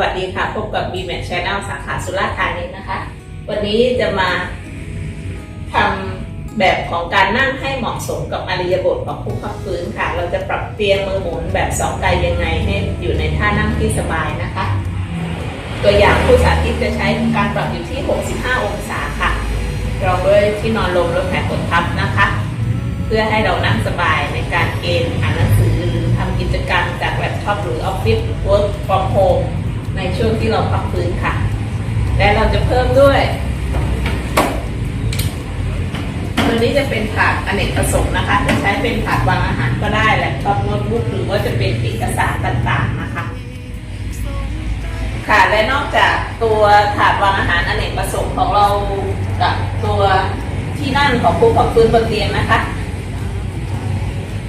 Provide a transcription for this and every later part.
วัสดีค่ะ พบกับ b m a t Channel สาขาสุราษฎร์ธานีนะคะ วันนี้จะมาทำแบบของการนั่งให้เหมาะสมกับอริยบทของผู้พักฟื้นค่ะ เราจะปรับเตียงมือหมุนแบบสองไกยังไงให้อยู่ในท่านั่งที่สบายนะคะ ตัวอย่างผู้สาธิตจะใช้การปรับอยู่ที่ 65 องศาค่ะรองด้วยที่นอนลมละแผ่นกดทับนะคะ เพื่อให้เรานั่งสบายในการเกณฑ์อ่านหนังสือหรือทำกิจกรรมจากแล็ปท็อปหรือออฟฟิศเวิร์กฟอร์มโฮม ในช่วงที่เราพักฟื้นค่ะ และเราจะเพิ่มด้วยตัวนี้จะเป็นถาดอเนกประสงค์นะคะ จะใช้เป็นถาดวางอาหารก็ได้แหล็ปท็อปโน้ตบุ๊กหรือว่าจะเป็นเอกสารต่างๆนะคะค่ะและนอกจากตัวถาดวางอาหารอเนกประสงค์ของเรากับตัวที่นั่งของผู้พักฟื้นบนเตียงนะคะ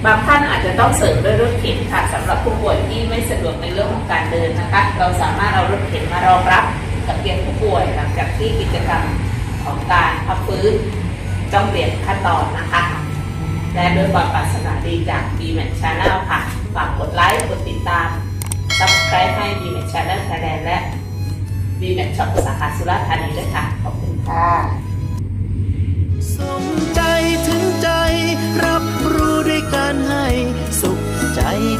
บางท่านอาจจะต้องเสริมด้วยรถเข็นค่ะ หรับผู้ป่วยที่ไม่สะดวกในเรื่องของการเดินนะคะ เราสามารถเอารถเข็นมารองรับกับเตียงผู้ป่วยหลังจากที่กิจกรรมของการพักฟื้นต้องเปลี่ยนขั้นตอนนะคะ และด้วยความปรารถนาดีจาก b m a t Channel ค่ะ ฝากกดไลค์ กดติดตาม subscribe ให้ b m a t Channel Thailand และ b m a t Shop สาขาสุราษฎร์ธานีด้วยค่ะ ขอบคุณค่ะ